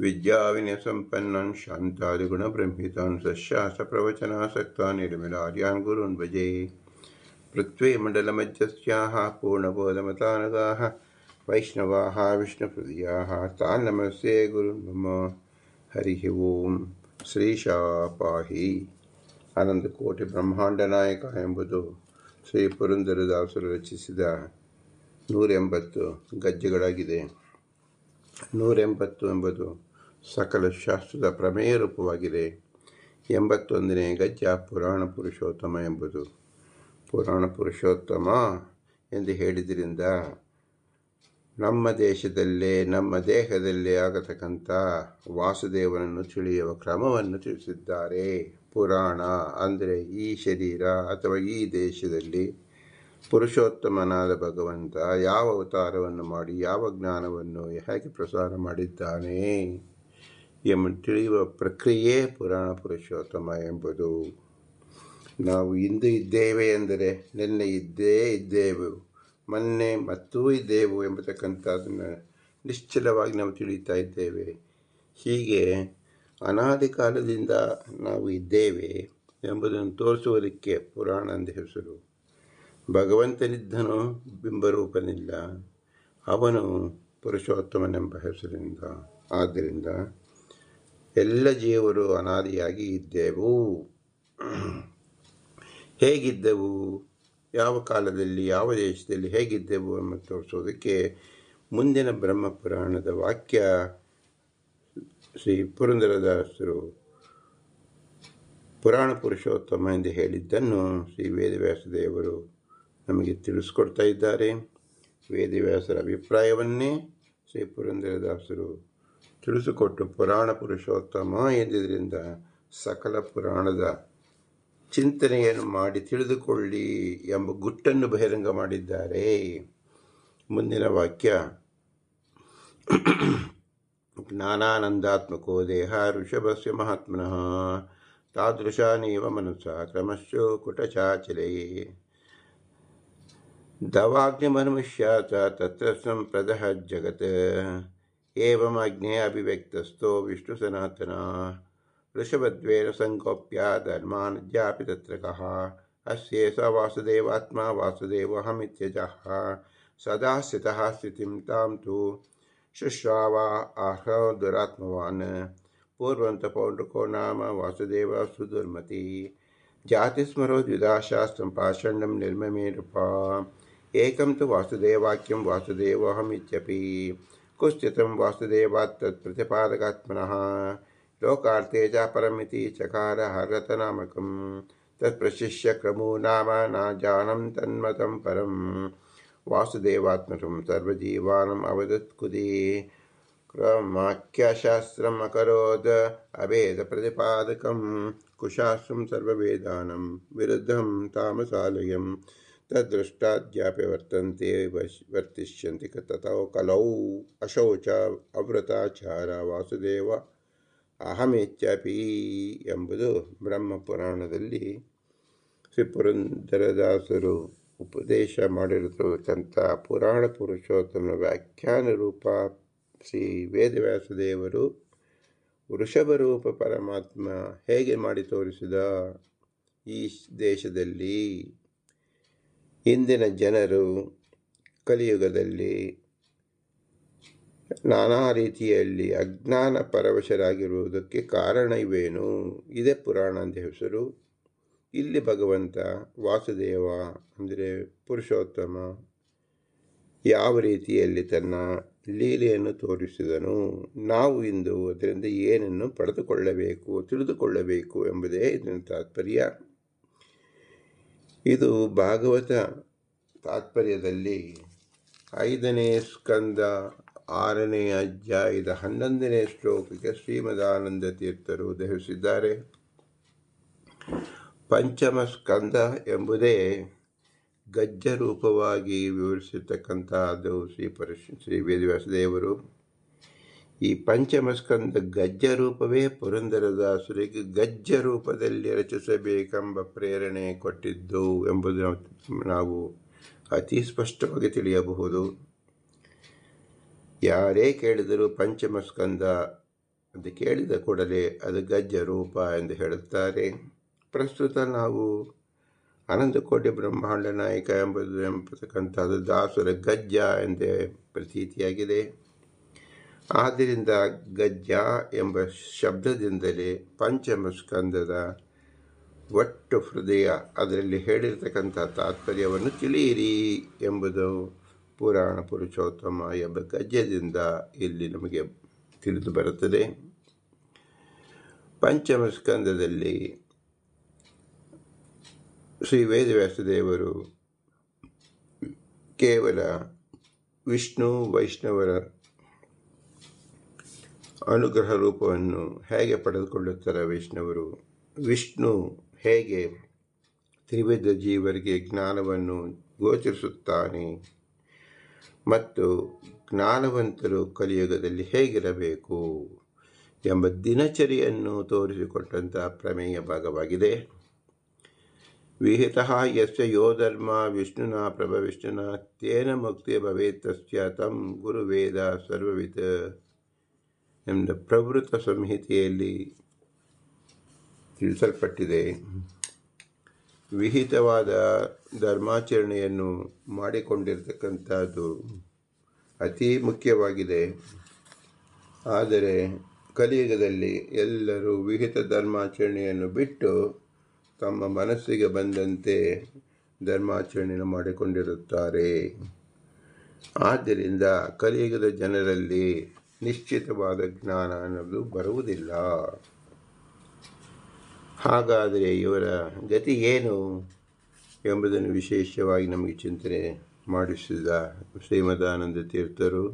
विद्याविनयसम्पन्नान् शान्तादिगुणब्रह्मितान् सशास्त्रप्रवचनासक्तान् निर्मलार्यान् गुरून् भजे पृथ्वीमण्डलमध्यस्याः पूर्णबोधमतानगाः वैष्णवाः विष्णुहृदयाः तान् नमस्ते गुरुन् मम हरिः ಓಂ ಶ್ರೀಶಾ ಪಾಹಿ ಆನಂದಕೋಟಿ ಬ್ರಹ್ಮಾಂಡ ನಾಯಕ ಎಂಬುದು ಶ್ರೀ ಪುರಂದರದಾಸರು ರಚಿಸಿದ ನೂರೆಂಬತ್ತು ಗಜ್ಜೆಗಳಾಗಿದೆ ನೂರೆಂಬತ್ತು ಎಂಬುದು ಸಕಲ ಶಾಸ್ತ್ರದ ಪ್ರಮೇಯ ರೂಪವಾಗಿದೆ ಎಂಬತ್ತೊಂದನೇ ಗಜ್ಜ ಪುರಾಣ ಪುರುಷೋತ್ತಮ ಎಂಬುದು. ಪುರಾಣ ಪುರುಷೋತ್ತಮ ಎಂದು ಹೇಳಿದ್ರಿಂದ ನಮ್ಮ ದೇಶದಲ್ಲೇ, ನಮ್ಮ ದೇಹದಲ್ಲೇ ಆಗತಕ್ಕಂಥ ವಾಸುದೇವನನ್ನು ತಿಳಿಯುವ ಕ್ರಮವನ್ನು ತಿಳಿಸಿದ್ದಾರೆ. ಪುರಾಣ ಅಂದರೆ ಈ ಶರೀರ ಅಥವಾ ಈ ದೇಶದಲ್ಲಿ ಪುರುಷೋತ್ತಮನಾದ ಭಗವಂತ ಯಾವ ಅವತಾರವನ್ನು ಮಾಡಿ, ಯಾವ ಜ್ಞಾನವನ್ನು ಹೇಗೆ ಪ್ರಸಾರ ಮಾಡಿದ್ದಾನೆ? ಎಂಬ ತಿಳಿಯುವ ಪ್ರಕ್ರಿಯೆ ಪುರಾಣ ಪುರುಷೋತ್ತಮ ಎಂಬುದು. ನಾವು ಇಂದು ಇದ್ದೇವೆ ಎಂದರೆ ನಿನ್ನೆ ಇದ್ದೇ ಇದ್ದೇವು, ಮೊನ್ನೆ ಮತ್ತೂ ಇದ್ದೇವು ಎಂಬತಕ್ಕಂಥದ್ದನ್ನು ನಿಶ್ಚಲವಾಗಿ ನಾವು ತಿಳಿತಾ ಇದ್ದೇವೆ. ಹೀಗೆ ಅನಾದಿ ಕಾಲದಿಂದ ನಾವು ಇದ್ದೇವೆ ಎಂಬುದನ್ನು ತೋರಿಸುವುದಕ್ಕೆ ಪುರಾಣ ಅಂದ ಹೆಸರು. ಭಗವಂತನಿದ್ದನು ಬಿಂಬರೂಪನಿಲ್ಲ, ಅವನು ಪುರುಷೋತ್ತಮನೆಂಬ ಹೆಸರಿಂದ ಆದ್ದರಿಂದ ಎಲ್ಲ ಜೀವರು ಅನಾದಿಯಾಗಿ ಇದ್ದೆವು. ಹೇಗಿದ್ದೆವು? ಯಾವ ಕಾಲದಲ್ಲಿ, ಯಾವ ದೇಶದಲ್ಲಿ ಹೇಗಿದ್ದೆವು ಎಂಬ ತೋರಿಸೋದಕ್ಕೆ ಮುಂದಿನ ಬ್ರಹ್ಮ ಪುರಾಣದ ವಾಕ್ಯ ಶ್ರೀ ಪುರಂದರದಾಸರು ಪುರಾಣ ಪುರುಷೋತ್ತಮ ಎಂದು ಹೇಳಿದ್ದನ್ನು ಶ್ರೀ ವೇದವ್ಯಾಸ ದೇವರು ನಮಗೆ ತಿಳಿಸ್ಕೊಡ್ತಾ ಇದ್ದಾರೆ. ವೇದವ್ಯಾಸರ ಅಭಿಪ್ರಾಯವನ್ನೇ ಶ್ರೀ ಪುರಂದರದಾಸರು ತಿಳಿಸಿಕೊಟ್ಟು ಪುರಾಣ ಪುರುಷೋತ್ತಮ ಎಂದಿದ್ದರಿಂದ ಸಕಲ ಪುರಾಣದ ಚಿಂತನೆಯನ್ನು ಮಾಡಿ ತಿಳಿದುಕೊಳ್ಳಿ ಎಂಬ ಗುಟ್ಟನ್ನು ಬಹಿರಂಗ ಮಾಡಿದ್ದಾರೆ. ಮುಂದಿನ ವಾಕ್ಯ. ಜ್ಞಾನಾನಂದಾತ್ಮಕೋ ದೇಹ ಋಷಭಸ್ಯ ಮಹಾತ್ಮನಃ ತಾದೃಶಾನೇವ ಮನಸ್ಸ ಕ್ರಮಶೋ ಕುಟಚಾಚಲೇ. ದವಾಗ್ನಿಮನುಷ್ಯಾತ ತತ್ರ ಸಂಪ್ರದ ಜಗತ್. एवम् अग्ने अभिव्यक्तस्थो विष्णुसनातनः वृषभद्वेन सङ्कोप्य धर्मानद्यापि तत्र कः। अस्येष वासुदेवात्मा वासुदेवहमित्यजः। सदा स्थितः स्थितिं तां तु शुश्रावा आह दुरात्मवान्। पूर्वं तपौण्डुको नाम वासुदेव सुदुर्मति। जातिस्मरो द्विधाशास्त्रं पाषण्डं निर्ममे नृपा। एकं तु वासुदेवाक्यं वासुदेवहमित्यपि। कुस्थितं वासुदेवात् तत्प्रतिपादकात्मनः लोकार्थे च परमिति चकार हरतनामकं तत्प्रशिष्य क्रमो नाम न जानं तन्मतं परं। वासुदेवात्मकं सर्वजीवानम् अवदत्कुदे। क्रमाख्यशास्त्रम् अकरोद अभेदप्रतिपादकं कुशास्त्रं सर्ववेदानं। विरुद्धं तामसालयं तद्दृष्टाद्यापि वर्तन्ते वश वर्तिष्यन्ति ततौ कलौ ಅಶೌಚ ಅವ್ರತಾಚಾರ ವಾಸುದೇವ ಅಹಮೇಚ್ಯಪಿ ಎಂಬುದು ಬ್ರಹ್ಮ ಪುರಾಣದಲ್ಲಿ ಶ್ರೀ ಪುರಂದರದಾಸರು ಉಪದೇಶ ಮಾಡಿರತಕ್ಕಂಥ ಪುರಾಣ ಪುರುಷೋತ್ತಮ ವ್ಯಾಖ್ಯಾನ ರೂಪ ಶ್ರೀ ವೇದವ್ಯಾಸದೇವರು ವೃಷಭರೂಪ ಪರಮಾತ್ಮ ಹೇಗೆ ಮಾಡಿ ತೋರಿಸಿದ ಈ ದೇಶದಲ್ಲಿ ಇಂದಿನ ಜನರು ಕಲಿಯುಗದಲ್ಲಿ ನಾನಾ ರೀತಿಯಲ್ಲಿ ಅಜ್ಞಾನ ಪರವಶರಾಗಿರುವುದಕ್ಕೆ ಕಾರಣ ಇವೇನು? ಇದೇ ಪುರಾಣ ಅಂತ ಹೆಸರು. ಇಲ್ಲಿ ಭಗವಂತ ವಾಸುದೇವ ಅಂದರೆ ಪುರುಷೋತ್ತಮ ಯಾವ ರೀತಿಯಲ್ಲಿ ತನ್ನ ಲೀಲೆಯನ್ನು ತೋರಿಸಿದನು? ನಾವು ಇಂದು ಅದರಿಂದ ಏನನ್ನು ಪಡೆದುಕೊಳ್ಳಬೇಕು, ತಿಳಿದುಕೊಳ್ಳಬೇಕು ಎಂಬುದೇ ಇದರ ತಾತ್ಪರ್ಯ. ಇದು ಭಾಗವತ ತಾತ್ಪರ್ಯದಲ್ಲಿ ಐದನೇ ಸ್ಕಂದ, ಆರನೇ ಅಧ್ಯಾಯದ ಹನ್ನೊಂದನೇ ಶ್ಲೋಕಕ್ಕೆ ಶ್ರೀಮದಾನಂದ ತೀರ್ಥರು ದಹಿಸಿದ್ದಾರೆ. ಪಂಚಮ ಸ್ಕಂದ ಎಂಬುದೇ ಗಜ್ಜ ರೂಪವಾಗಿ ವಿವರಿಸಿರ್ತಕ್ಕಂಥದ್ದು ಶ್ರೀ ಪರಶ್, ಶ್ರೀ ವೇದವ್ಯಾಸದೇವರು. ಈ ಪಂಚಮಸ್ಕಂದ ಗಜ್ಜ ರೂಪವೇ ಪುರಂದರದಾಸುರಿಗೆ ಗಜ್ಜ ರೂಪದಲ್ಲಿ ರಚಿಸಬೇಕೆಂಬ ಪ್ರೇರಣೆ ಕೊಟ್ಟಿದ್ದು ಎಂಬುದು ನಾವು ಅತಿ ಸ್ಪಷ್ಟವಾಗಿ ತಿಳಿಯಬಹುದು. ಯಾರೇ ಕೇಳಿದರೂ ಪಂಚಮಸ್ಕಂದ ಅಂತ ಕೇಳಿದ ಕೂಡಲೇ ಅದು ಗಜ್ಜ ರೂಪ ಎಂದು ಹೇಳುತ್ತಾರೆ. ಪ್ರಸ್ತುತ ನಾವು ಅನಂತಕೋಟಿ ಬ್ರಹ್ಮಾಂಡ ನಾಯಕ ಎಂಬುದು ಎಂಬತಕ್ಕಂಥದ್ದು ದಾಸುರ ಗಜ್ಜ ಎಂದೇ ಪ್ರತೀತಿಯಾಗಿದೆ. ಆದ್ದರಿಂದ ಗಜ್ಜ ಎಂಬ ಶಬ್ದದಿಂದಲೇ ಪಂಚಮಸ್ಕಂದದ ಒಟ್ಟು ಹೃದಯ ಅದರಲ್ಲಿ ಹೇಳಿರ್ತಕ್ಕಂಥ ತಾತ್ಪರ್ಯವನ್ನು ತಿಳಿಯಿರಿ ಎಂಬುದು ಪುರಾಣ ಪುರುಷೋತ್ತಮ ಎಂಬ ಗಜ್ಜದಿಂದ ಇಲ್ಲಿ ನಮಗೆ ತಿಳಿದು ಬರುತ್ತದೆ. ಪಂಚಮಸ್ಕಂದದಲ್ಲಿ ಶ್ರೀ ವೇದವ್ಯಾಸದೇವರು ಕೇವಲ ವಿಷ್ಣು ವೈಷ್ಣವರ ಅನುಗ್ರಹ ರೂಪವನ್ನು ಹೇಗೆ ಪಡೆದುಕೊಳ್ಳುತ್ತಾರೆ ವೈಷ್ಣವರು? ವಿಷ್ಣು ಹೇಗೆ ತ್ರಿವಿಧ ಜೀವರಿಗೆ ಜ್ಞಾನವನ್ನು ಗೋಚರಿಸುತ್ತಾನೆ? ಮತ್ತು ಜ್ಞಾನವಂತರು ಕಲಿಯುಗದಲ್ಲಿ ಹೇಗಿರಬೇಕು ಎಂಬ ದಿನಚರಿಯನ್ನು ತೋರಿಸಿಕೊಟ್ಟಂಥ ಪ್ರಮೇಯ ಭಾಗವಾಗಿದೆ. ವಿಹಿತ ಯಸ್ಯ ಯೋ ಧರ್ಮ ವಿಷ್ಣುನ ಪ್ರಭವಿಷ್ಣುನ ತೇನ ಮುಕ್ತಿ ಭವೇತ್ ತಸ್ಯ ತಂ ಗುರುವೇದ ಸರ್ವವಿತ್. ಎಂಬ ಪ್ರವೃತ್ತ ಸಂಹಿತೆಯಲ್ಲಿ ತಿಳಿಸಲ್ಪಟ್ಟಿದೆ. ವಿಹಿತವಾದ ಧರ್ಮಾಚರಣೆಯನ್ನು ಮಾಡಿಕೊಂಡಿರ್ತಕ್ಕಂಥದ್ದು ಅತಿ ಮುಖ್ಯವಾಗಿದೆ. ಆದರೆ ಕಲಿಯುಗದಲ್ಲಿ ಎಲ್ಲರೂ ವಿಹಿತ ಧರ್ಮಾಚರಣೆಯನ್ನು ಬಿಟ್ಟು ತಮ್ಮ ಮನಸ್ಸಿಗೆ ಬಂದಂತೆ ಧರ್ಮಾಚರಣೆಯನ್ನು ಮಾಡಿಕೊಂಡಿರುತ್ತಾರೆ. ಆದ್ದರಿಂದ ಕಲಿಯುಗದ ಜನರಲ್ಲಿ ನಿಶ್ಚಿತವಾದ ಜ್ಞಾನ ಅನ್ನೋದು ಬರುವುದಿಲ್ಲ. ಹಾಗಾದರೆ ಇವರ ಗತಿ ಏನು ಎಂಬುದನ್ನು ವಿಶೇಷವಾಗಿ ನಮಗೆ ಚಿಂತನೆ ಮಾಡಿಸಿದ ಶ್ರೀಮದಾನಂದ ತೀರ್ಥರು,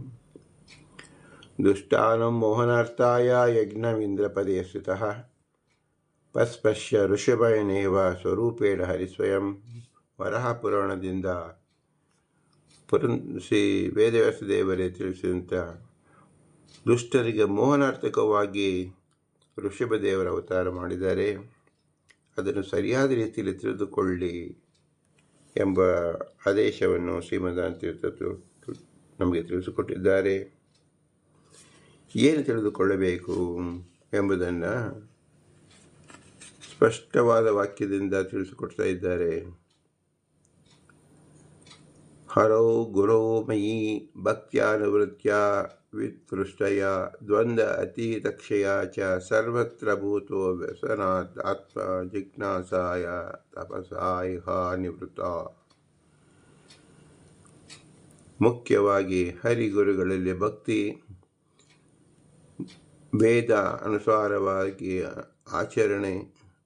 ದುಷ್ಟಾನಂ ಮೋಹನಾರ್ಥಾಯ ಯಜ್ಞವಿಂದ್ರಪದೇ ಸ್ಥಿತ ಪಸ್ಪಶ್ಯ ಋಷಭಯನೇವ ಸ್ವರೂಪೇಣ ಹರಿಸ್ವಯಂ ವರಹ ಪುರಾಣದಿಂದ ಪುರ ಶ್ರೀ ವೇದವ್ಯಾಸ ದೇವರೇ ತಿಳಿಸಿದಂಥ ದುಷ್ಟರಿಗೆ ಮೋಹನಾರ್ಥಕವಾಗಿ ಋಷಭದೇವರ ಅವತಾರ ಮಾಡಿದ್ದಾರೆ. ಅದನ್ನು ಸರಿಯಾದ ರೀತಿಯಲ್ಲಿ ತಿಳಿದುಕೊಳ್ಳಿ ಎಂಬ ಆದೇಶವನ್ನು ಶ್ರೀಮದಾನ್ ತೀರ್ಥರು ನಮಗೆ ತಿಳಿಸಿಕೊಟ್ಟಿದ್ದಾರೆ. ಏನು ತಿಳಿದುಕೊಳ್ಳಬೇಕು ಎಂಬುದನ್ನು ಸ್ಪಷ್ಟವಾದ ವಾಕ್ಯದಿಂದ ತಿಳಿಸಿಕೊಡ್ತಾ ಇದ್ದಾರೆ. ಹರೌ ಗುರೋ ಮಯಿ ಭಕ್ತ್ಯಾನುವೃತ್ಯ ವಿತ್ಪೃಷ್ಟಯ ದ್ವಂದ್ವ ಅತೀತಕ್ಷಯ ಚ ಸರ್ವತ್ರ ಭೂತೋ ವ್ಯಸನಾತ್ ಆತ್ಮ ಜಿಜ್ಞಾಸಾಯ ತಪಸಾಯ ನಿವೃತ್ತ ಮುಖ್ಯವಾಗಿ ಹರಿಗುರುಗಳಲ್ಲಿ ಭಕ್ತಿ, ವೇದ ಅನುಸಾರವಾಗಿ ಆಚರಣೆ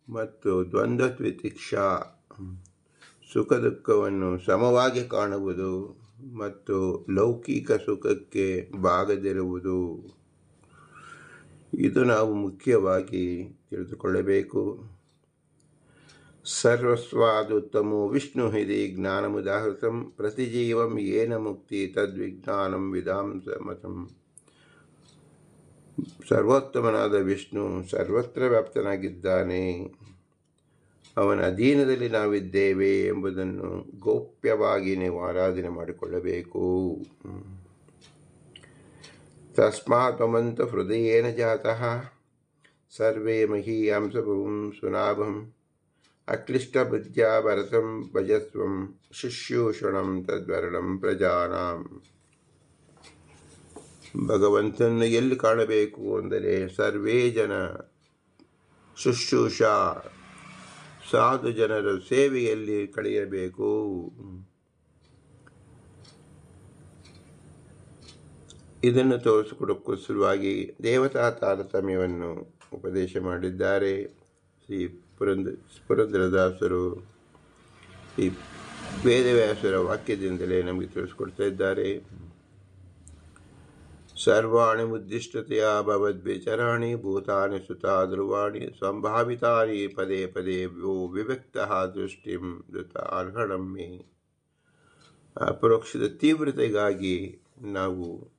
ಮತ್ತು ದ್ವಂದ್ವ ತ್ವಿತಿಕ್ಷಾ ಸುಖ ದುಃಖವನ್ನು ಸಮವಾಗಿ ಕಾಣುವುದು ಮತ್ತು ಲೌಕಿಕ ಸುಖಕ್ಕೆ ಬಾಗದಿರುವುದು. ಇದು ನಾವು ಮುಖ್ಯವಾಗಿ ತಿಳಿದುಕೊಳ್ಳಬೇಕು. ಸರ್ವಸ್ವಾದುತ್ತಮೋ ವಿಷ್ಣು ಹಿದಿ ಜ್ಞಾನಮುದಾಹೃತಂ ಪ್ರತಿಜೀವಂ ಏನ ಮುಕ್ತಿ ತದ್ವಿಜ್ಞಾನಂ ವಿಧಾಂಸ ಮತಂ ಸರ್ವೋತ್ತಮನಾದ ವಿಷ್ಣು ಸರ್ವತ್ರ ವ್ಯಾಪ್ತನಾಗಿದ್ದಾನೆ. ಅವನ ಅಧೀನದಲ್ಲಿ ನಾವಿದ್ದೇವೆ ಎಂಬುದನ್ನು ಗೌಪ್ಯವಾಗಿ ನೀವು ಆರಾಧನೆ ಮಾಡಿಕೊಳ್ಳಬೇಕು. ತಸ್ಮಾತ್ ಮಮಂತ ಹೃದಯೇನ ಜಾತಃ ಸರ್ವೇ ಮಹೀಯಾಂಸಭುಂ ಸುನಾಭಂ ಅಕ್ಲಿಷ್ಟಬುದ್ಧ್ಯ ಭರತಂ ಭಜಸ್ವಂ ಶುಶ್ರೂಷಣಂ ತದ್ವರಣಂ ಪ್ರಜಾನಾಂ. ಭಗವಂತನ ಎಲ್ಲಿ ಕಾಣಬೇಕು ಅಂದರೆ ಸರ್ವೇ ಜನ ಶುಶ್ರೂಷ ಸಾಧು ಜನರ ಸೇವೆಯಲ್ಲಿ ಕಳೆಯಬೇಕು. ಇದನ್ನು ಶುರುವಾಗಿ ದೇವತಾ ತಾರತಮ್ಯವನ್ನು ಉಪದೇಶ ಮಾಡಿದ್ದಾರೆ ಶ್ರೀ ಪುರಂದ, ಪುರಂದ್ರದಾಸರು. ಈ ವೇದವ್ಯಾಸರ ವಾಕ್ಯದಿಂದಲೇ ನಮಗೆ ತಿಳಿಸ್ಕೊಡ್ತಾ ಇದ್ದಾರೆ. ಸರ್ವಾಣಿ ಮುದ್ದಿಷ್ಟತೆಯ ಭವದ್ವಿಚರಾಣಿ ಭೂತಾನಿ ಸುತ ಧ್ರುವಾಣಿ ಸಂಭಾವಿತಾರಿ ಪದೇ ಪದೇ ವ್ಯೋ ವಿವ್ಯಕ್ತ ದೃಷ್ಟಿಂ ಧೃತ ಅರ್ಹಣಮ್ಮೆ ಅಪರೋಕ್ಷದ ತೀವ್ರತೆಗಾಗಿ ನಾವು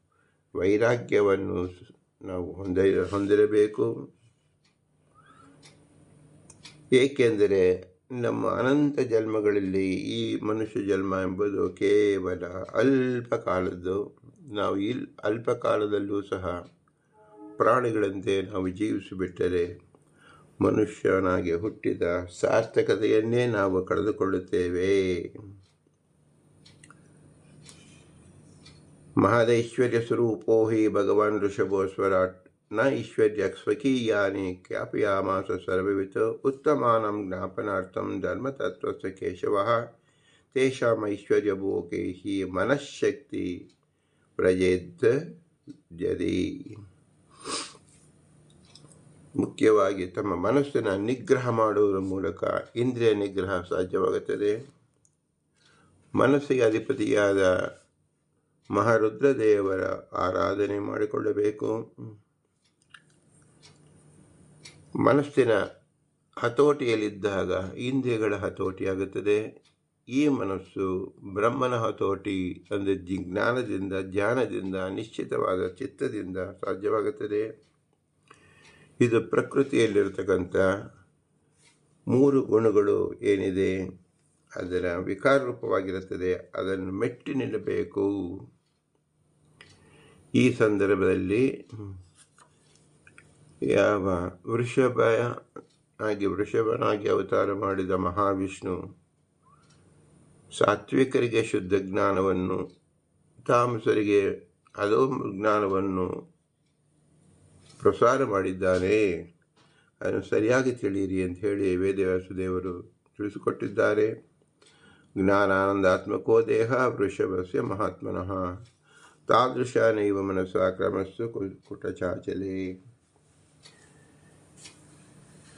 ವೈರಾಗ್ಯವನ್ನು ನಾವು ಹೊಂದ, ಹೊಂದಿರಬೇಕು. ಏಕೆಂದರೆ ನಮ್ಮ ಅನಂತ ಜನ್ಮಗಳಲ್ಲಿ ಈ ಮನುಷ್ಯ ಜನ್ಮ ಎಂಬುದು ಕೇವಲ ಅಲ್ಪ ಕಾಲದ್ದು ನಾವು ಇಲ್ ಅಲ್ಪ ಕಾಲದಲ್ಲೂ ಸಹ ಪ್ರಾಣಿಗಳಂತೆ ನಾವು ಜೀವಿಸಿಬಿಟ್ಟರೆ ಮನುಷ್ಯನಾಗಿ ಹುಟ್ಟಿದ ಸಾರ್ಥಕತೆಯನ್ನೇ ನಾವು ಕಳೆದುಕೊಳ್ಳುತ್ತೇವೆ. ಮಹಾದೇಶ್ವರ್ಯ ಸ್ವರೂಪೋಹಿ ಭಗವಾನ್ ಋಷಭೋ न ईश्वर्यक्स्वकी यानि ज्ञापयामास ಉತ್ತಮಾನಂ उत्तमानं ज्ञापनार्थं धर्मतत्त्वस्य केशवः तेषाम् ऐश्वर्यभोगैः मनःशक्ति व्रजेद् ಜರಿ ಮುಖ್ಯವಾಗಿ ತಮ್ಮ ಮನಸ್ಸನ್ನು ನಿಗ್ರಹ ಮಾಡುವುದರ ಮೂಲಕ ಇಂದ್ರಿಯ ನಿಗ್ರಹ ಸಾಧ್ಯವಾಗುತ್ತದೆ ಮನಸ್ಸಿಗೆ ಅಧಿಪತಿಯಾದ ಮಹಾರುದ್ರದೇವರ ಆರಾಧನೆ ಮಾಡಿಕೊಳ್ಳಬೇಕು ಮನಸ್ಸಿನ ಹತೋಟಿಯಲ್ಲಿದ್ದಾಗ ಇಂದ್ರಿಯಗಳ ಹತೋಟಿಯಾಗುತ್ತದೆ ಈ ಮನಸ್ಸು ಬ್ರಹ್ಮನ ಹತೋಟಿ ಅಂದರೆ ಜಿ ಜ್ಞಾನದಿಂದ ಧ್ಯಾನದಿಂದ ನಿಶ್ಚಿತವಾದ ಚಿತ್ತದಿಂದ ಸಾಧ್ಯವಾಗುತ್ತದೆ. ಇದು ಪ್ರಕೃತಿಯಲ್ಲಿರತಕ್ಕಂಥ ಮೂರು ಗುಣಗಳು ಏನಿದೆ? ಅದರ ವಿಕಾರ ರೂಪವಾಗಿರುತ್ತದೆ. ಅದನ್ನು ಮೆಟ್ಟಿ ನಿಲ್ಲಬೇಕು. ಈ ಸಂದರ್ಭದಲ್ಲಿ ಯಾವ ವೃಷಭ ಆಗಿ ವೃಷಭನಾಗಿ ಅವತಾರ ಮಾಡಿದ ಮಹಾವಿಷ್ಣು ಸಾತ್ವಿಕರಿಗೆ ಶುದ್ಧ ಜ್ಞಾನವನ್ನು, ತಾಮಸರಿಗೆ ಅದೋ ಜ್ಞಾನವನ್ನು ಪ್ರಸಾರ ಮಾಡಿದ್ದಾನೆ. ಅದನ್ನು ಸರಿಯಾಗಿ ತಿಳಿಯಿರಿ ಅಂತ ಹೇಳಿ ವೇದವ್ಯಾಸದೇವರು ತಿಳಿಸಿಕೊಟ್ಟಿದ್ದಾರೆ. ಜ್ಞಾನಾನಂದಾತ್ಮಕೋ ದೇಹ ವೃಷಭಸ್ಯ ಮಹಾತ್ಮನಃ. ತಾದೃಶನೈವ ಮನಸ್ಸ ಕ್ರಮಸ್ಸು ಕುಟಚಾಚಲೆ.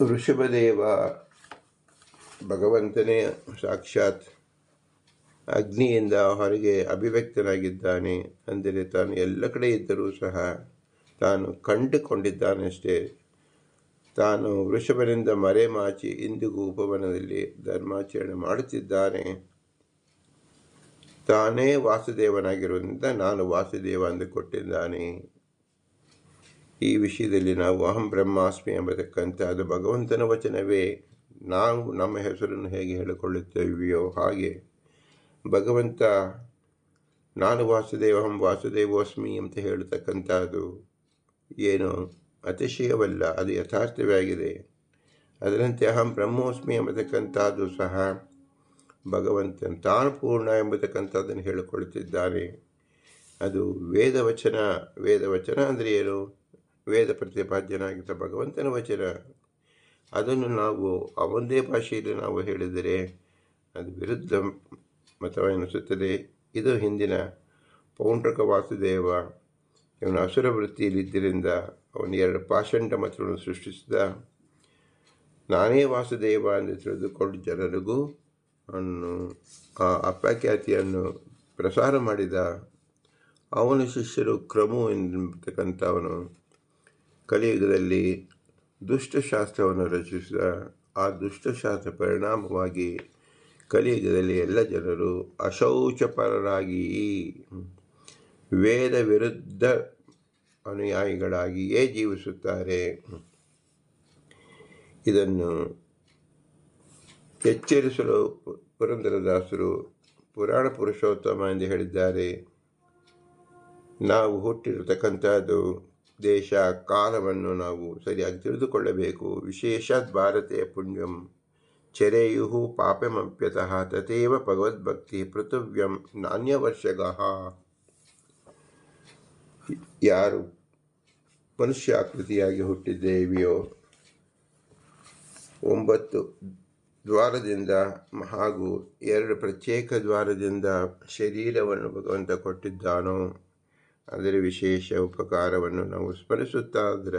ವೃಷಭದೇವ ಭಗವಂತನೇ ಸಾಕ್ಷಾತ್ ಅಗ್ನಿಯಿಂದ ಹೊರಗೆ ಅಭಿವ್ಯಕ್ತನಾಗಿದ್ದಾನೆ ಅಂದರೆ ತಾನು ಎಲ್ಲ ಕಡೆ ಇದ್ದರೂ ಸಹ ತಾನು ಕಂಡುಕೊಂಡಿದ್ದಾನಷ್ಟೇ. ತಾನು ವೃಷಭನಿಂದ ಮರೆಮಾಚಿ ಇಂದಿಗೂ ಉಪವನದಲ್ಲಿ ಧರ್ಮಾಚರಣೆ ಮಾಡುತ್ತಿದ್ದಾನೆ. ತಾನೇ ವಾಸುದೇವನಾಗಿರುವುದರಿಂದ ನಾನು ವಾಸುದೇವ ಅಂದುಕೊಟ್ಟಿದ್ದಾನೆ. ಈ ವಿಷಯದಲ್ಲಿ ನಾವು ಅಹಂ ಬ್ರಹ್ಮಾಸ್ಮಿ ಎಂಬತಕ್ಕಂಥ ಅದು ಭಗವಂತನ ವಚನವೇ ನಾವು ನಮ್ಮ ಹೆಸರನ್ನು ಹೇಗೆ ಹೇಳಿಕೊಳ್ಳುತ್ತೇವೆಯೋ ಹಾಗೆ. ಭಗವಂತ, ನಾನು ವಾಸುದೇವ, ಅಹಂ ವಾಸುದೇವೋಸ್ಮಿ ಅಂತ ಹೇಳತಕ್ಕಂಥದ್ದು ಏನು ಅತಿಶಯವಲ್ಲ, ಅದು ಯಥಾರ್ಥವಾಗಿದೆ. ಅದರಂತೆ ಅಹಂ ಬ್ರಹ್ಮೋಸ್ಮಿ ಎಂಬತಕ್ಕಂಥದ್ದು ಸಹ ಭಗವಂತನ ತಾನು ಪೂರ್ಣ ಎಂಬತಕ್ಕಂಥದ್ದನ್ನು ಹೇಳಿಕೊಳ್ಳುತ್ತಿದ್ದಾನೆ. ಅದು ವೇದವಚನ ವೇದವಚನ ಅಂದರೆ ಏನು? ವೇದ ಪ್ರತಿಪಾದ್ಯನಾಗಿದ್ದ ಭಗವಂತನ ವಚನ. ಅದನ್ನು ನಾವು ಅವಂದೇ ಭಾಷೆಯಲ್ಲಿ ನಾವು ಹೇಳಿದರೆ ಅದು ವಿರುದ್ಧ ಮತವೆನಿಸುತ್ತದೆ. ಇದು ಹಿಂದಿನ ಪೌಂಡ್ರಕ ವಾಸುದೇವ ಇವನು ಅಸುರ ವೃತ್ತಿಯಲ್ಲಿದ್ದರಿಂದ ಅವನು ಎರಡು ಪಾಷಂಡ ಮತಗಳನ್ನು ಸೃಷ್ಟಿಸಿದ. ನಾನೇ ವಾಸುದೇವ ಎಂದು ತಿಳಿದುಕೊಂಡು ಜನರಿಗೂ ಅವನು ಆ ಅಪಖ್ಯಾತಿಯನ್ನು ಪ್ರಸಾರ ಮಾಡಿದ ಅವನ ಶಿಷ್ಯರು ಕ್ರಮು ಎಂಬತಕ್ಕಂಥವನು. ಕಲಿಯುಗದಲ್ಲಿ ದುಷ್ಟಶಾಸ್ತ್ರವನ್ನು ರಚಿಸಿದ ಆ ದುಷ್ಟಶಾಸ್ತ್ರ ಪರಿಣಾಮವಾಗಿ ಕಲಿಯುಗದಲ್ಲಿ ಎಲ್ಲ ಜನರು ಅಶೌಚಪರರಾಗಿ ವೇದ ವಿರುದ್ಧ ಅನುಯಾಯಿಗಳಾಗಿಯೇ ಜೀವಿಸುತ್ತಾರೆ. ಇದನ್ನು ಎಚ್ಚರಿಸಲು ಪುರಂದರದಾಸರು ಪುರಾಣ ಪುರುಷೋತ್ತಮ ಎಂದು ಹೇಳಿದ್ದಾರೆ. ನಾವು ಹುಟ್ಟಿರತಕ್ಕಂಥದ್ದು ದೇಶ ಕಾಲವನ್ನು ನಾವು ಸರಿಯಾಗಿ ತಿಳಿದುಕೊಳ್ಳಬೇಕು. ವಿಶೇಷ ಭಾರತೀಯ ಪುಣ್ಯಂ ಚರೆಯು ಪಾಪಮಪ್ಯತಃ ತಥೇವ ಭಗವದ್ಭಕ್ತಿ ಪೃಥಿವ್ಯಂ ನಾಣ್ಯ ವರ್ಷಗ ಯಾರು ಮನುಷ್ಯಾಕೃತಿಯಾಗಿ ಹುಟ್ಟಿದ್ದೇವೆಯೋ ಒಂಬತ್ತು ದ್ವಾರದಿಂದ ಹಾಗೂ ಎರಡು ಪ್ರತ್ಯೇಕ ದ್ವಾರದಿಂದ ಶರೀರವನ್ನು ಭಗವಂತ ಕೊಟ್ಟಿದ್ದಾನೋ ಅದರ ವಿಶೇಷ ಉಪಕಾರವನ್ನು ನಾವು ಸ್ಮರಿಸುತ್ತಾ ಅದರ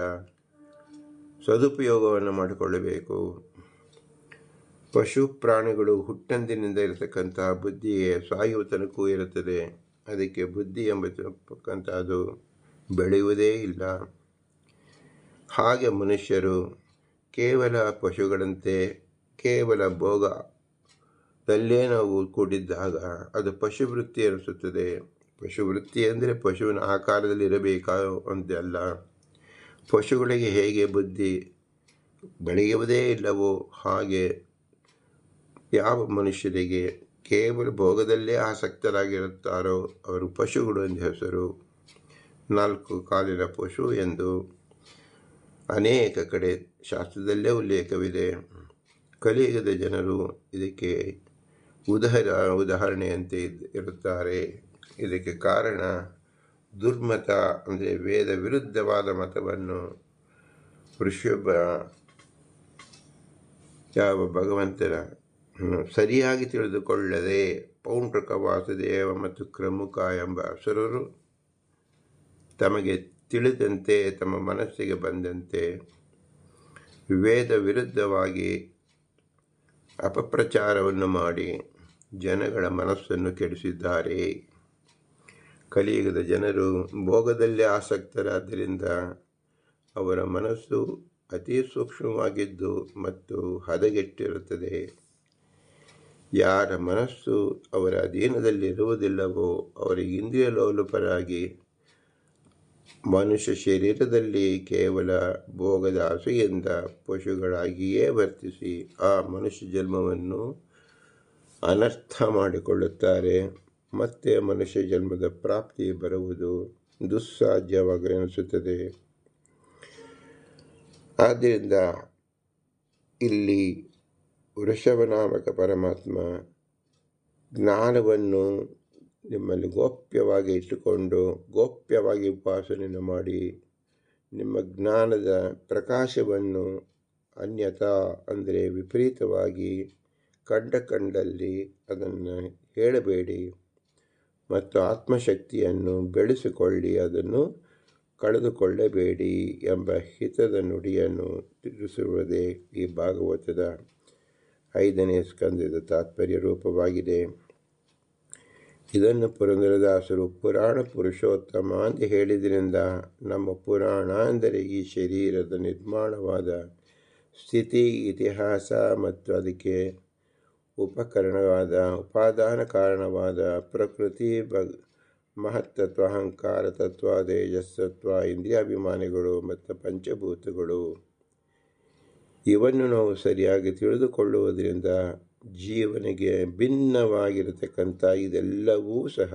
ಸದುಪಯೋಗವನ್ನು ಮಾಡಿಕೊಳ್ಳಬೇಕು. ಪಶು ಪ್ರಾಣಿಗಳು ಹುಟ್ಟಂದಿನಿಂದ ಇರತಕ್ಕಂತಹ ಬುದ್ಧಿಯೇ ಸಾಯುವ ತನಕವೂ ಇರುತ್ತದೆ. ಅದಕ್ಕೆ ಬುದ್ಧಿ ಎಂಬತಕ್ಕಂಥದ್ದು ಬೆಳೆಯುವುದೇ ಇಲ್ಲ. ಹಾಗೆ ಮನುಷ್ಯರು ಕೇವಲ ಪಶುಗಳಂತೆ, ಕೇವಲ ಭೋಗದಲ್ಲೇ ನಾವು ಕೂಡಿದ್ದಾಗ ಅದು ಪಶುವೃತ್ತಿ ಅನಿಸುತ್ತದೆ ಪಶುವೃತ್ತಿ ಅಂದರೆ ಪಶುವಿನ ಆಕಾರದಲ್ಲಿ ಇರಬೇಕಾ ಅಂತಲ್ಲ ಪಶುಗಳಿಗೆ ಹೇಗೆ ಬುದ್ಧಿ ಬೆಳೆಯುವುದೇ ಇಲ್ಲವೋ ಹಾಗೆ ಯಾವ ಮನುಷ್ಯರಿಗೆ ಕೇವಲ ಭೋಗದಲ್ಲೇ ಆಸಕ್ತರಾಗಿರುತ್ತಾರೋ ಅವರು ಪಶುಗಳು ಎಂದು ಹೆಸರು. ನಾಲ್ಕು ಕಾಲಿನ ಪಶು ಎಂದು ಅನೇಕ ಕಡೆ ಶಾಸ್ತ್ರದಲ್ಲೇ ಉಲ್ಲೇಖವಿದೆ. ಕಲಿಯುಗದ ಜನರು ಇದಕ್ಕೆ ಉದಾಹರ, ಉದಾಹರಣೆಯಂತೆ ಇರುತ್ತಾರೆ. ಇದಕ್ಕೆ ಕಾರಣ ದುರ್ಮತ, ಅಂದರೆ ವೇದ ವಿರುದ್ಧವಾದ ಮತವನ್ನು ಋಷಿಯೊಬ್ಬ, ಯಾವ ಭಗವಂತನ ಸರಿಯಾಗಿ ತಿಳಿದುಕೊಳ್ಳದೆ ಪೌಂಡ್ರಕ ವಾಸುದೇವ ಮತ್ತು ಕ್ರಮುಖ ಎಂಬ ಅಸುರರು ತಮಗೆ ತಿಳಿದಂತೆ, ತಮ್ಮ ಮನಸ್ಸಿಗೆ ಬಂದಂತೆ ವೇದ ವಿರುದ್ಧವಾಗಿ ಅಪಪ್ರಚಾರವನ್ನು ಮಾಡಿ ಜನಗಳ ಮನಸ್ಸನ್ನು ಕೆಡಿಸಿದ್ದಾರೆ. ಕಲಿಯುಗದ ಜನರು ಭೋಗದಲ್ಲಿ ಆಸಕ್ತರಾದ್ದರಿಂದ ಅವರ ಮನಸ್ಸು ಅತಿ ಸೂಕ್ಷ್ಮವಾಗಿದ್ದು ಮತ್ತು ಹದಗೆಟ್ಟಿರುತ್ತದೆ. ಯಾರ ಮನಸ್ಸು ಅವರ ಅಧೀನದಲ್ಲಿರುವುದಿಲ್ಲವೋ ಅವರಿಗೆ ಇಂದ್ರಿಯ ಲೋಲುಪರಾಗಿ ಮನುಷ್ಯ ಶರೀರದಲ್ಲಿ ಕೇವಲ ಭೋಗದ ಆಸೆಯಿಂದ ಪಶುಗಳಾಗಿಯೇ ವರ್ತಿಸಿ ಆ ಮನುಷ್ಯ ಜನ್ಮವನ್ನು ಅನರ್ಥ ಮಾಡಿಕೊಳ್ಳುತ್ತಾರೆ. ಮತ್ತೆ ಮನುಷ್ಯ ಜನ್ಮದ ಪ್ರಾಪ್ತಿ ಬರುವುದು ದುಸ್ಸಾಧ್ಯವಾಗಿ ಅನಿಸುತ್ತದೆ ಆದ್ದರಿಂದ ಇಲ್ಲಿ ವೃಷಭನಾಮಕ ಪರಮಾತ್ಮ ಜ್ಞಾನವನ್ನು ನಿಮ್ಮಲ್ಲಿ ಗೋಪ್ಯವಾಗಿ ಇಟ್ಟುಕೊಂಡು ಗೋಪ್ಯವಾಗಿ ಉಪಾಸನೆಯನ್ನು ಮಾಡಿ ನಿಮ್ಮ ಜ್ಞಾನದ ಪ್ರಕಾಶವನ್ನು ಅನ್ಯತಾ ಅಂದರೆ ವಿಪರೀತವಾಗಿ ಕಂಡ ಕಂಡಲ್ಲಿ ಅದನ್ನು ಹೇಳಬೇಡಿ. ಮತ್ತು ಆತ್ಮಶಕ್ತಿಯನ್ನು ಬೆಳೆಸಿಕೊಳ್ಳಿ, ಅದನ್ನು ಕಳೆದುಕೊಳ್ಳಬೇಡಿ ಎಂಬ ಹಿತದ ನುಡಿಯನ್ನು ತಿಳಿಸುವುದೇ ಈ ಭಾಗವತದ ಐದನೇ ಸ್ಕಂದದ ತಾತ್ಪರ್ಯ ರೂಪವಾಗಿದೆ. ಇದನ್ನು ಪುರಂದರದಾಸರು ಪುರಾಣ ಪುರುಷೋತ್ತಮ ಅಂತ ಹೇಳಿದ್ರಿಂದ ನಮ್ಮ ಪುರಾಣ ಅಂದರೆ ಈ ಶರೀರದ ನಿರ್ಮಾಣವಾದ ಸ್ಥಿತಿ, ಇತಿಹಾಸ ಮತ್ತು ಅದಕ್ಕೆ ಉಪಕರಣವಾದ, ಉಪಾದಾನ ಕಾರಣವಾದ, ಪ್ರಕೃತಿ ಬಗ್, ಮಹತ್ತತ್ವ, ಅಹಂಕಾರ ತತ್ವ, ತೇಜಸ್ಸತ್ವ ಇಂದ್ರಿಯಾಭಿಮಾನಿಗಳು ಮತ್ತು ಪಂಚಭೂತಗಳು. ಇವನ್ನು ನಾವು ಸರಿಯಾಗಿ ತಿಳಿದುಕೊಳ್ಳುವುದರಿಂದ ಜೀವನಿಗೆ ಭಿನ್ನವಾಗಿರತಕ್ಕಂಥ ಇದೆಲ್ಲವೂ ಸಹ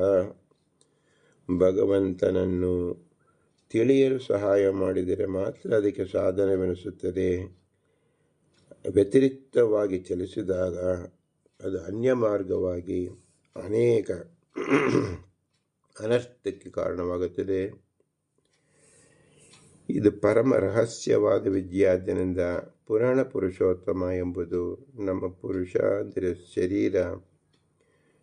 ಭಗವಂತನನ್ನು ತಿಳಿಯಲು ಸಹಾಯ ಮಾಡಿದರೆ ಮಾತ್ರ ಅದಕ್ಕೆ ಸಾಧನವೆನಿಸುತ್ತದೆ. ವ್ಯತಿರಿಕ್ತವಾಗಿ ಚಲಿಸಿದಾಗ ಅದು ಅನ್ಯ ಮಾರ್ಗವಾಗಿ ಅನೇಕ ಅನರ್ಥಕ್ಕೆ ಕಾರಣವಾಗುತ್ತದೆ. ಇದು ಪರಮ ರಹಸ್ಯವಾದ ವಿದ್ಯಾದ್ದರಿಂದ ಪುರಾಣ ಪುರುಷೋತ್ತಮ ಎಂಬುದು ನಮ್ಮ ಪುರುಷ ಅಂದರೆ ಶರೀರ.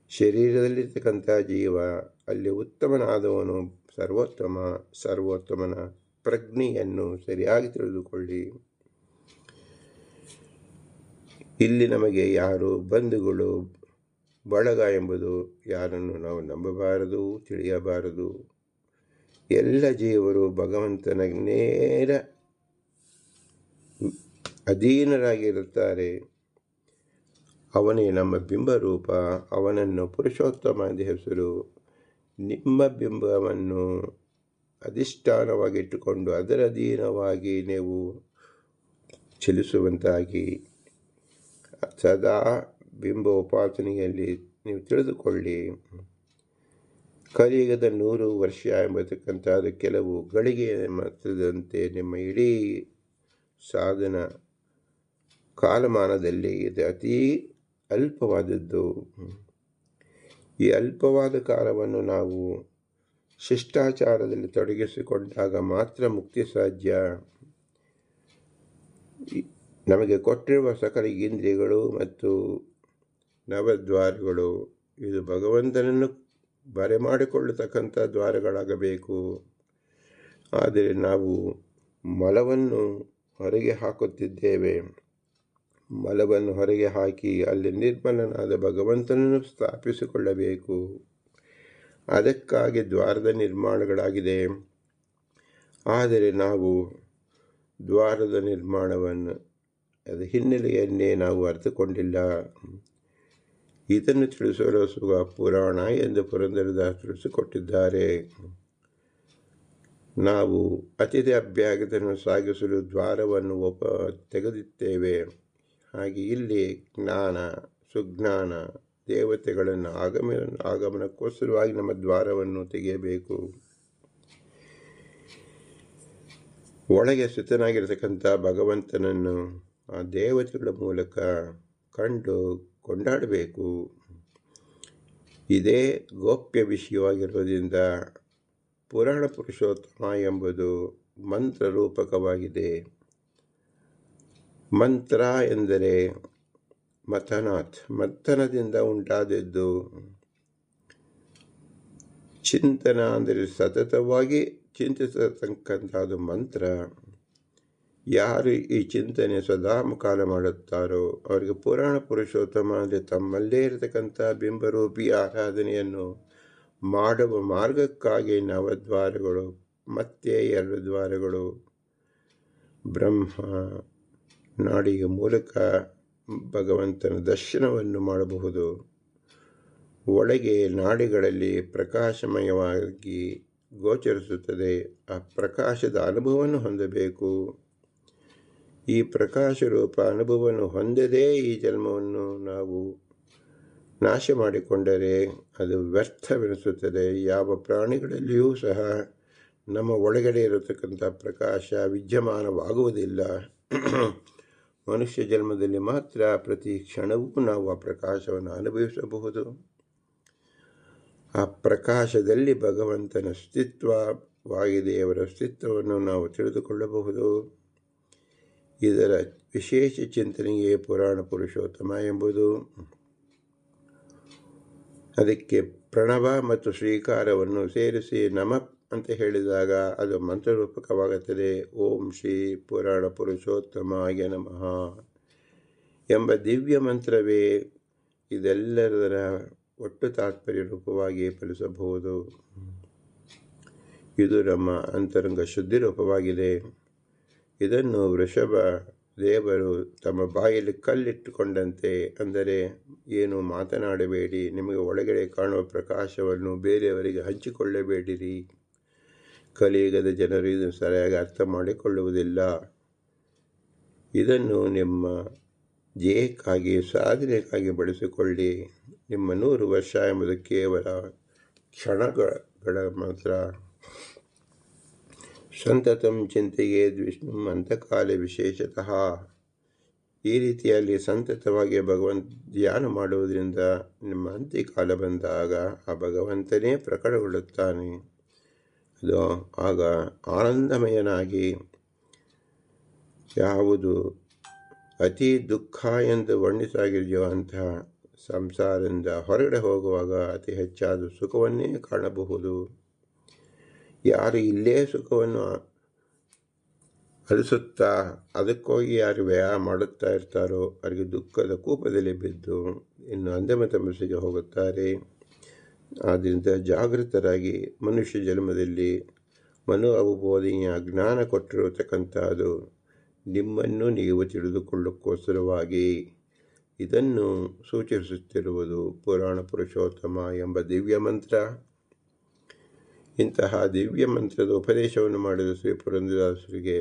ಶರೀರದಲ್ಲಿರ್ತಕ್ಕಂಥ ಜೀವ ಅಲ್ಲಿ ಉತ್ತಮನಾದವನು ಸರ್ವೋತ್ತಮ, ಸರ್ವೋತ್ತಮನ ಪ್ರಜ್ಞೆಯನ್ನು ಸರಿಯಾಗಿ ತಿಳಿದುಕೊಳ್ಳಿ. ಇಲ್ಲಿ ನಮಗೆ ಯಾರು ಬಂಧುಗಳು ಬಳಗ ಎಂಬುದು ಯಾರನ್ನು ನಾವು ನಂಬಬಾರದು, ತಿಳಿಯಬಾರದು. ಎಲ್ಲ ಜೀವರು ಭಗವಂತನ ನೇರ ಅಧೀನರಾಗಿರುತ್ತಾರೆ. ಅವನೇ ನಮ್ಮ ಬಿಂಬರೂಪ ಅವನನ್ನು ಪುರುಷೋತ್ತಮ ಎಂದು ಹೆಸರು. ನಿಮ್ಮ ಬಿಂಬವನ್ನು ಅಧಿಷ್ಠಾನವಾಗಿಟ್ಟುಕೊಂಡು ಅದರ ಅಧೀನವಾಗಿ ನೀವು ಚಲಿಸುವಂತಾಗಿ. ಸದಾ ಬಿಂಬ ಉಪಾಸನೆಯಲ್ಲಿ ನೀವು ತಿಳಿದುಕೊಳ್ಳಿ. ಕಲಿಯುಗದ ನೂರು ವರ್ಷ ಎಂಬತಕ್ಕಂಥದ್ದು ಕೆಲವು ಗಳಿಗೆ ಮತ್ತದಂತೆ ನಿಮ್ಮ ಇಡೀ ಸಾಧನ ಕಾಲಮಾನದಲ್ಲಿ ಇದು. ಅತೀ ಅಲ್ಪವಾದದ್ದು. ಈ ಅಲ್ಪವಾದ ಕಾಲವನ್ನು ನಾವು ಶಿಷ್ಟಾಚಾರದಲ್ಲಿ ತೊಡಗಿಸಿಕೊಂಡಾಗ ಮಾತ್ರ ಮುಕ್ತಿ ಸಾಧ್ಯ. ನಮಗೆ ಕೊಟ್ಟಿರುವ ಸಕಲ ಇಂದ್ರಿಯಗಳು ಮತ್ತು ನವದ್ವಾರಗಳು, ಇದು ಭಗವಂತನನ್ನು ಬರೆಮಾಡಿಕೊಳ್ಳತಕ್ಕಂಥ ದ್ವಾರಗಳಾಗಬೇಕು. ಆದರೆ ನಾವು ಮಲವನ್ನು ಹೊರಗೆ ಹಾಕುತ್ತಿದ್ದೇವೆ. ಮಲವನ್ನು ಹೊರಗೆ ಹಾಕಿ ಅಲ್ಲಿ ನಿರ್ಮಲನಾದ ಭಗವಂತನನ್ನು ಸ್ಥಾಪಿಸಿಕೊಳ್ಳಬೇಕು. ಅದಕ್ಕಾಗಿ ದ್ವಾರದ ನಿರ್ಮಾಣಗಳಾಗಿದೆ. ಆದರೆ ನಾವು ದ್ವಾರದ ನಿರ್ಮಾಣವನ್ನು ಅದರ ಹಿನ್ನೆಲೆಯನ್ನೇ ನಾವು ಅರ್ಥಕೊಂಡಿಲ್ಲ ಇದನ್ನು ತಿಳಿಸಲು ಸುಗ ಪುರಾಣ ಎಂದು ಪುರಂದರದಾಸ್ ತಿಳಿಸಿಕೊಟ್ಟಿದ್ದಾರೆ. ನಾವು ಅತಿಥಿ ಅಭ್ಯಾಗತನ್ನು ಸಾಗಿಸಲು ದ್ವಾರವನ್ನು ಒಪ ತೆಗೆದಿದ್ದೇವೆ. ಹಾಗೆ ಇಲ್ಲಿ ಜ್ಞಾನ, ಸುಜ್ಞಾನ, ದೇವತೆಗಳನ್ನು ಆಗಮನ ಆಗಮನಕ್ಕೋಸ್ಕರವಾಗಿ ನಮ್ಮ ದ್ವಾರವನ್ನು ತೆಗೆಯಬೇಕು. ಒಳಗೆ ಸುತನಾಗಿರತಕ್ಕಂಥ ಭಗವಂತನನ್ನು ಆ ದೇವತೆಗಳ ಮೂಲಕ ಕಂಡು ಕೊಂಡಾಡಬೇಕು. ಇದೇ ಗೋಪ್ಯ ವಿಷಯವಾಗಿರೋದ್ರಿಂದ ಪುರಾಣ ಪುರುಷೋತ್ತಮ ಎಂಬುದು ಮಂತ್ರ ರೂಪಕವಾಗಿದೆ ಮಂತ್ರ ಎಂದರೆ ಮಥನಾಥ್ ಮಥನದಿಂದ ಉಂಟಾದದ್ದು. ಚಿಂತನ ಅಂದರೆ ಸತತವಾಗಿ ಚಿಂತಿಸತಕ್ಕಂಥದ್ದು ಮಂತ್ರ. ಯಾರು ಈ ಚಿಂತನೆ ಮುಖಾಲ ಮಾಡುತ್ತಾರೋ? ಅವರಿಗೆ ಪುರಾಣ ಪುರುಷೋತ್ತಮ ಅಂದರೆ ತಮ್ಮಲ್ಲೇ ಇರತಕ್ಕಂಥ ಬಿಂಬರೂಪಿ ಆರಾಧನೆಯನ್ನು ಮಾಡುವ ಮಾರ್ಗಕ್ಕಾಗಿ ನವದ್ವಾರಗಳು, ಮತ್ತೆ ಎರಡು ದ್ವಾರಗಳು ಬ್ರಹ್ಮ ನಾಡಿಗೆ ಮೂಲಕ ಭಗವಂತನ ದರ್ಶನವನ್ನು ಮಾಡಬಹುದು. ಒಳಗೆ ನಾಡಿಗಳಲ್ಲಿ ಪ್ರಕಾಶಮಯವಾಗಿ ಗೋಚರಿಸುತ್ತದೆ. ಆ ಪ್ರಕಾಶದ ಅನುಭವವನ್ನು ಹೊಂದಬೇಕು. ಈ ಪ್ರಕಾಶ ರೂಪ ಅನುಭವವನ್ನು ಹೊಂದದೇ ಈ ಜನ್ಮವನ್ನು ನಾವು ನಾಶ ಮಾಡಿಕೊಂಡರೆ ಅದು ವ್ಯರ್ಥವೆನಿಸುತ್ತದೆ. ಯಾವ ಪ್ರಾಣಿಗಳಲ್ಲಿಯೂ ಸಹ ನಮ್ಮ ಒಳಗಡೆ ಇರತಕ್ಕಂಥ ಪ್ರಕಾಶ ವಿದ್ಯಮಾನವಾಗುವುದಿಲ್ಲ. ಮನುಷ್ಯ ಜನ್ಮದಲ್ಲಿ ಮಾತ್ರ ಪ್ರತಿ ಕ್ಷಣವೂ ನಾವು ಆ ಪ್ರಕಾಶವನ್ನು ಅನುಭವಿಸಬಹುದು. ಆ ಪ್ರಕಾಶದಲ್ಲಿ ಭಗವಂತನ ಅಸ್ತಿತ್ವವಾಗಿದೆ. ಅವರ ಅಸ್ತಿತ್ವವನ್ನು ನಾವು ತಿಳಿದುಕೊಳ್ಳಬಹುದು. ಇದರ ವಿಶೇಷ ಚಿಂತನೆಯೇ ಪುರಾಣ ಪುರುಷೋತ್ತಮ ಎಂಬುದು. ಅದಕ್ಕೆ ಪ್ರಣವ ಮತ್ತು ಶ್ರೀಕಾರವನ್ನು ಸೇರಿಸಿ ನಮ ಅಂತ ಹೇಳಿದಾಗ ಅದು ಮಂತ್ರರೂಪಕವಾಗುತ್ತದೆ. ಓಂ ಶ್ರೀ ಪುರಾಣ ಪುರುಷೋತ್ತಮಾಯ ನಮಃ ಎಂಬ ದಿವ್ಯ ಮಂತ್ರವೇ ಇದೆಲ್ಲದರ ಒಟ್ಟು ತಾತ್ಪರ್ಯ ರೂಪವಾಗಿ ಫಲಿಸಬಹುದು. ಇದು ನಮ್ಮ ಅಂತರಂಗ ಶುದ್ಧಿ ರೂಪವಾಗಿದೆ. ಇದನ್ನು ವೃಷಭ ದೇವರು ತಮ್ಮ ಬಾಯಲ್ಲಿ ಕಲ್ಲಿಟ್ಟುಕೊಂಡಂತೆ ಅಂದರೆ, ಏನು ಮಾತನಾಡಬೇಡಿ, ನಿಮಗೆ ಒಳಗಡೆ ಕಾಣುವ ಪ್ರಕಾಶವನ್ನು ಬೇರೆಯವರಿಗೆ ಹಂಚಿಕೊಳ್ಳಬೇಡಿರಿ. ಕಲಿಯುಗದ ಜನರು ಇದನ್ನು ಸರಿಯಾಗಿ ಅರ್ಥ ಮಾಡಿಕೊಳ್ಳುವುದಿಲ್ಲ. ಇದನ್ನು ನಿಮ್ಮ ಜಯಕ್ಕಾಗಿ ಸಾಧನೆಗಾಗಿ ಬಳಸಿಕೊಳ್ಳಿ. ನಿಮ್ಮ ನೂರು ವರ್ಷ ಎಂಬುದು ಕೇವಲ ಕ್ಷಣಗಳ ಮಾತ್ರ. ಸಂತತಂ ಚಿಂತೆಗೆ ವಿಷ್ಣು ಅಂತಕಾಲ ವಿಶೇಷತಃ. ಈ ರೀತಿಯಲ್ಲಿ ಸಂತತವಾಗಿ ಭಗವಂತ ಧ್ಯಾನ ಮಾಡುವುದರಿಂದ ನಿಮ್ಮ ಅಂತ್ಯಕಾಲ ಬಂದಾಗ ಆ ಭಗವಂತನೇ ಪ್ರಕಟಗೊಳ್ಳುತ್ತಾನೆ. ಅದು ಆಗ ಆನಂದಮಯನಾಗಿ ಯಾವುದು ಅತಿ ದುಃಖ ಎಂದು ವರ್ಣಿಸಾಗಿದೆಯೋ ಅಂತಹ ಸಂಸಾರದಿಂದ ಹೊರಗಡೆ ಹೋಗುವಾಗ ಅತಿ ಹೆಚ್ಚಾದ ಸುಖವನ್ನೇ ಕಾಣಬಹುದು. ಯಾರು ಇಲ್ಲೇ ಸುಖವನ್ನು ಅಳಿಸುತ್ತಾ ಅದಕ್ಕೋಗಿ ಯಾರು ವ್ಯಯ ಮಾಡುತ್ತಾ ಇರ್ತಾರೋ ಅವರಿಗೆ ದುಃಖದ ಕೂಪದಲ್ಲಿ ಬಿದ್ದು ಇನ್ನು ಅಂದಮ ತಮಸ್ಸಿಗೆ ಹೋಗುತ್ತಾರೆ. ಆದ್ದರಿಂದ ಜಾಗೃತರಾಗಿ ಮನುಷ್ಯ ಜನ್ಮದಲ್ಲಿ ಮನು ಅವಬೋಧನೆಯ ಜ್ಞಾನ ಕೊಟ್ಟಿರತಕ್ಕಂಥದ್ದು ನಿಮ್ಮನ್ನು ನೀವು ತಿಳಿದುಕೊಳ್ಳೋಕ್ಕೋಸ್ಕರವಾಗಿ ಇದನ್ನು ಸೂಚಿಸುತ್ತಿರುವುದು ಪುರಾಣ ಪುರುಷೋತ್ತಮ ಎಂಬ ದಿವ್ಯ ಮಂತ್ರ. ಇಂತಹ ದಿವ್ಯ ಮಂತ್ರದ ಉಪದೇಶವನ್ನು ಮಾಡಿದ ಶ್ರೀ ಪುರಂದರದಾಸರಿಗೆ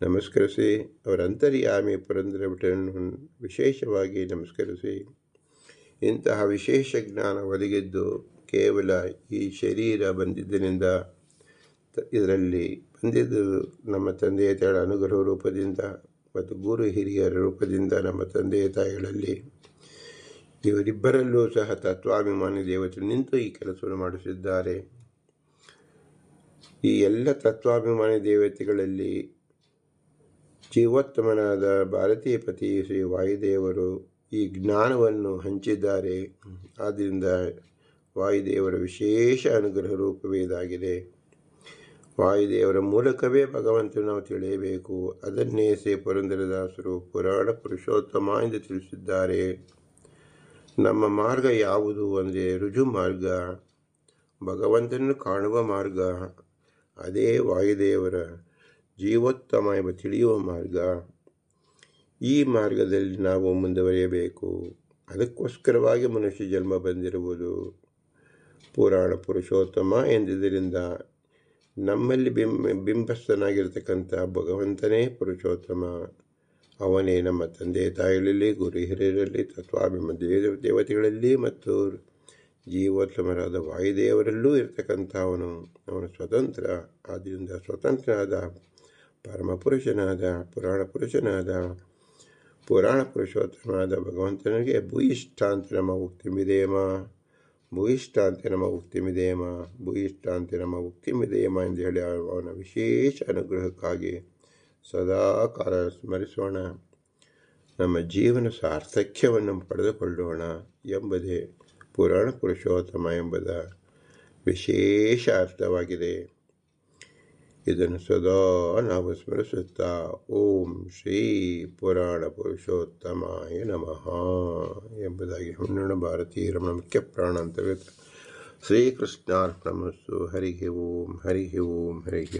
ನಮಸ್ಕರಿಸಿ, ಅವರ ಅಂತರ್ಯಾಮಿ ಪುರಂದರ ಬಿಟ್ಟನ್ನು ವಿಶೇಷವಾಗಿ ನಮಸ್ಕರಿಸಿ. ಇಂತಹ ವಿಶೇಷ ಜ್ಞಾನ ಒದಗಿದ್ದು ಕೇವಲ ಈ ಶರೀರ ಬಂದಿದ್ದರಿಂದ ಇದರಲ್ಲಿ ಬಂದಿದ್ದು ನಮ್ಮ ತಂದೆಯ ತಾಯಿಗಳ ಅನುಗ್ರಹ ರೂಪದಿಂದ ಮತ್ತು ಗುರು ಹಿರಿಯರ ರೂಪದಿಂದ ನಮ್ಮ ತಂದೆಯ ತಾಯಿಗಳಲ್ಲಿ ಇವರಿಬ್ಬರಲ್ಲೂ ಸಹ ತತ್ವಾಭಿಮಾನಿ ದೇವತೆ ನಿಂತು ಈ ಕೆಲಸವನ್ನು ಮಾಡಿಸಿದ್ದಾರೆ. ಈ ಎಲ್ಲ ತತ್ವಾಭಿಮಾನಿ ದೇವತೆಗಳಲ್ಲಿ ಜೀವೋತ್ತಮನಾದ ಭಾರತೀಯ ಪತಿ ಶ್ರೀ ವಾಯುದೇವರು ಈ ಜ್ಞಾನವನ್ನು ಹಂಚಿದ್ದಾರೆ. ಆದ್ದರಿಂದ ವಾಯುದೇವರ ವಿಶೇಷ ಅನುಗ್ರಹ ರೂಪವೇ ಇದಾಗಿದೆ. ವಾಯುದೇವರ ಮೂಲಕವೇ ಭಗವಂತನು ನಾವು ತಿಳಿಯಬೇಕು. ಅದನ್ನೇ ಶ್ರೀ ಪುರಂದರದಾಸರು ಪುರಾಣ ಪುರುಷೋತ್ತಮ ಎಂದು ತಿಳಿಸಿದ್ದಾರೆ. ನಮ್ಮ ಮಾರ್ಗ ಯಾವುದು ಅಂದರೆ ರುಜು ಮಾರ್ಗ. ಭಗವಂತನನ್ನು ಕಾಣುವ ಮಾರ್ಗ. ಅದೇ ವಾಯುದೇವರ ಜೀವೋತ್ತಮ ಎಂಬ ತಿಳಿಯುವ ಮಾರ್ಗ. ಈ ಮಾರ್ಗದಲ್ಲಿ ನಾವು ಮುಂದುವರಿಯಬೇಕು. ಅದಕ್ಕೋಸ್ಕರವಾಗಿ ಮನುಷ್ಯ ಜನ್ಮ ಬಂದಿರುವುದು ಪುರಾಣ ಪುರುಷೋತ್ತಮ ಎಂದಿದ್ದರಿಂದ ನಮ್ಮಲ್ಲಿ ಬಿಂಬ ಬಿಂಬಸ್ಥನಾಗಿರ್ತಕ್ಕಂಥ ಭಗವಂತನೇ ಪುರುಷೋತ್ತಮ. ಅವನೇ ನಮ್ಮ ತಂದೆ ತಾಯಿಗಳಲ್ಲಿ ಗುರು ಹಿರಿಯರಲ್ಲಿ ತತ್ವಾಭಿಮ ದೇವ ದೇವತೆಗಳಲ್ಲಿ ಮತ್ತು ಜೀವೋತ್ತಮರಾದ ವಾಯುದೇವರಲ್ಲೂ ಇರತಕ್ಕಂಥ ಅವನು ಅವನು ಸ್ವತಂತ್ರ ಆದ್ದರಿಂದ ಸ್ವತಂತ್ರನಾದ ಪರಮಪುರುಷನಾದ ಪುರಾಣ ಪುರುಷನಾದ ಪುರಾಣ ಪುರುಷೋತ್ತಮನಾದ ಭಗವಂತನಿಗೆ ಭೂಯಿಷ್ಠಾಂತ ನಮ್ಮ ಉಕ್ತಿಮಿದೇಮ. ಭೂಯಿಷ್ಠಾಂತಿ ನಮ್ಮ ಉಕ್ತಿಮಿದೇಮ. ಭೂಯಿಷ್ಠಾಂತಿ ನಮ್ಮ ಉಕ್ತಿಮಿದೇಮ ಎಂದು ಹೇಳಿ ಅವನ ವಿಶೇಷ ಅನುಗ್ರಹಕ್ಕಾಗಿ ಸದಾ ಕಾಲ ಸ್ಮರಿಸೋಣ. ನಮ್ಮ ಜೀವನ ಸಾರ್ಥಕ್ಯವನ್ನು ಪಡೆದುಕೊಳ್ಳೋಣ ಎಂಬುದೇ ಪುರಾಣ ಪುರುಷೋತ್ತಮ ಎಂಬುದ ವಿಶೇಷ ಅರ್ಥವಾಗಿದೆ. ಇದನ್ನು ಸದಾ ನಾವು ಸ್ಮರಿಸುತ್ತಾ, ಓಂ ಶ್ರೀ ಪುರಾಣ ಪುರುಷೋತ್ತಮಾಯ ನಮಃ ಎಂಬುದಾಗಿ ಹನ್ನೆರಡು ಭಾರತೀಯ ಮುಖ್ಯ ಪ್ರಾಣ ಅಂತ ಶ್ರೀಕೃಷ್ಣಾರ್ಪಣಮಸ್ಸು. ಹರಿ ಓಂ ಹರಿ ಓಂ, ಹರಿ